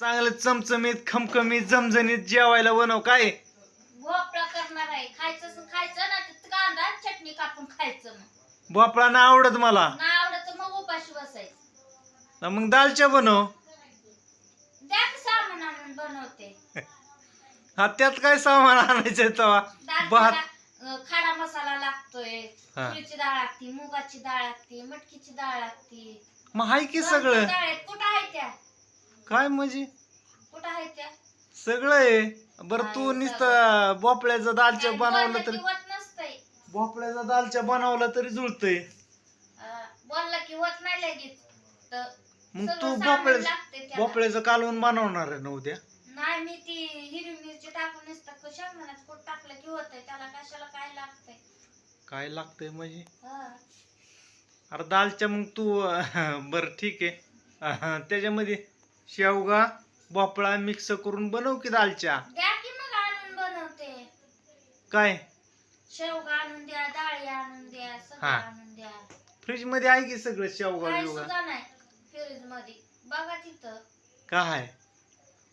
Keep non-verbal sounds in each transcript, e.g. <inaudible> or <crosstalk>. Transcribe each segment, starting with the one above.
चांगलं चमचमीत खमखमीत जमजणीत जेवायला बनव काय? भोपळा करणार आहे. खायचं असेल खायचं ना ते कांदा आणि चटणी कापून खायचं मग भोपळा ना आवडत मला? ना आवडत तर मग उपाशी बसायचं. ना मग दालच्या बनव. द्या की सामान आणून बनवते. हा त्यात काय सामान आणायचं तेव्हा भात. अं, खडा मसाला लागतोय. हा. तुरीची डाळ लागते मुगाची डाळ लागते मटकीची डाळ लागते. मग हाय की सगळं? डाळ आहेत कुठं आहे त्या? काय म्हणजे कुठं आहे त्या? सगळं आहे. बरं तू आहे नुसतं भोपळ्याचं दालच्या बनवलं तरी नसतंय. भोपळ्याचं दालच्या बनवलं तरी जुळतंय. अं, बोललं की होत नाही लगेच. तर मग सगळं तू सामान भोपळ्या त्याला. भोपळ्याचं कालवून बनवणार आहे ना उद्या? नाही मी ती हिरवी मिरची टाकून नसतं कशा म्हणत टाकलं की होतंय? त्याला कशाला काय लागतंय? काय लागतंय म्हणजे हा. अरे दालच्या मग तू अं, <laughs> बरं ठीक आहे. अं, <laughs> त्याच्यामध्ये शेवगा भोपळा मिक्स करून बनव की दालच्या? द्या की मग आणून बनवते. काय? शेवगा आणून द्या डाळी आणून द्या सगळं हा. आणून द्या. फ्रीजमध्ये आहे की सगळं शेवगा बिवगा? सुद्धा नाही फ्रीजमध्ये बघा तिथं. काय?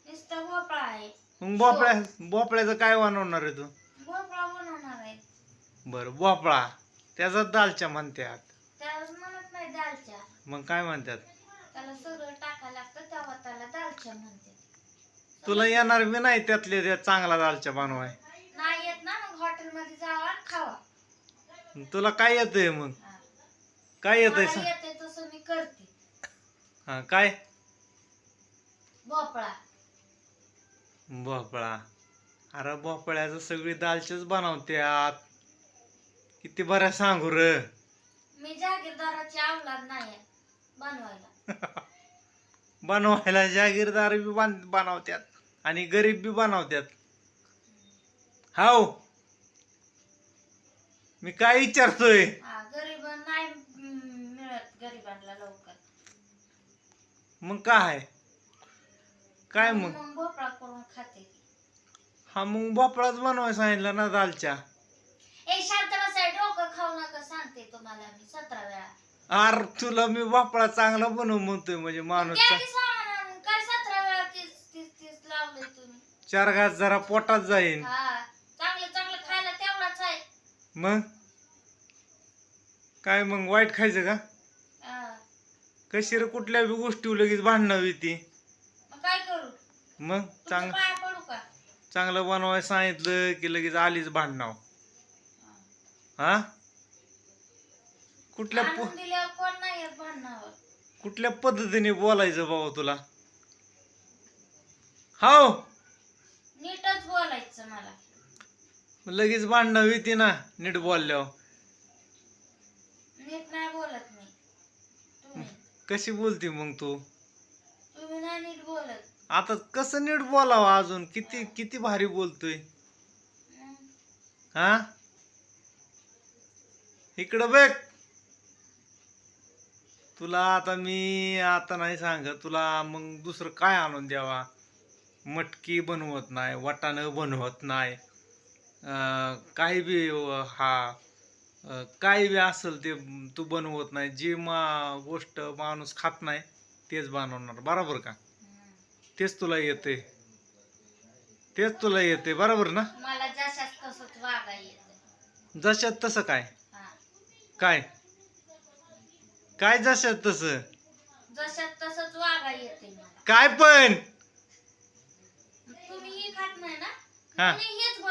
नुसतं भोपळा आहे. मग भोपळ्या भोपळ्याचं काय बनवणार आहे तू? भोपळा बनवणार आहे. बरं भोपळा. त्याचा दालच्या म्हणतात त्याला म्हणत नाही दालच्या. मग काय म्हणतात त्याला सगळं टाकायला लागतं तेव्हा त्याला दालच्या म्हणते. तुला येणार बी नाही त्यातले त्यात चांगला दालच्या बनवाय. नाही येत ना मग हॉटेलमध्ये जावा आणि खावा. तुला काय येतंय मग? हा. काय येतंय मला सांग येते तसं मी करते. हा काय? भोपळा. भोपळा. अरे भोपळ्याचं सगळी दालच्याच बनवत्यात. किती बऱ्या सांगू र. मी जागीरदाराची अवलाद नाही बनवायला. <laughs> बनवायला जागीरदार बी बांध बनवत्यात. आणि गरीब बी बनवत्यात. हाव? मी काय विचारतोय? हा गरीब नाही हम्म, मिळत गरिबांना लवकर. मग काय? काय मग? मग भोपळा करून खाते. ती. हा मग भोपळाच बनवाय सांगितलं ना दालच्या. अर तुला मी भोपळा चांगला बनव म्हणतोय म्हणजे माणूस. द्या की सामान आणून काय सतरा वेळा तीस तीस तीस लावले तुम्ही. चार घास जरा पोटात जाईन. हा चांगलं चांगलं खायला तेवढाच आहे. मग? काय मग वाईट खायचं का? हा. कशी रे कुठल्या बी गोष्टी लगेच भांडणं मग काय करू? मग तुमच्या चांग पाया पडू का? चांगलं बनवाय सांगितलं की लगेच आलीच भांडणाव हा? कुठल्या प- आणून दिल्यावर कोण नाही येत भांडणावर. कुठल्या पद्धतीने बोलायचं बाबा तुला? हाव. नीटच बोलायचं मला. लगेच भांडणं होती ना नीट बोलल्यावर. नीट नाही बोलत मी. तुम्ही. कशी बोलती मग तू? तुम्ही नाही नीट बोलत. आता कसं नीट बोलावं अजून? किती किती भारी बोलतोय. हं. हा? इकडं बघ. तुला आता मी आता नाही सांगत. तुला मग दुसरं काय आणून द्यावा? मटकी बनवत नाही वाटाणं बनवत नाही. काही बी हा काही बी असेल ते तू बनवत नाही. जी मा गोष्ट माणूस खात नाही तेच बनवणार. बरोबर का. तेच तुला येते. तेच तुला येते. बरोबर ना? मला जशाच तसंच वागा येत. जशात तसं काय? काय? काय जशात तसं? जशात तसंच वागा येते मला. काय पण? तुम्ही ही खात नाही ना? हा. तुम्ही हे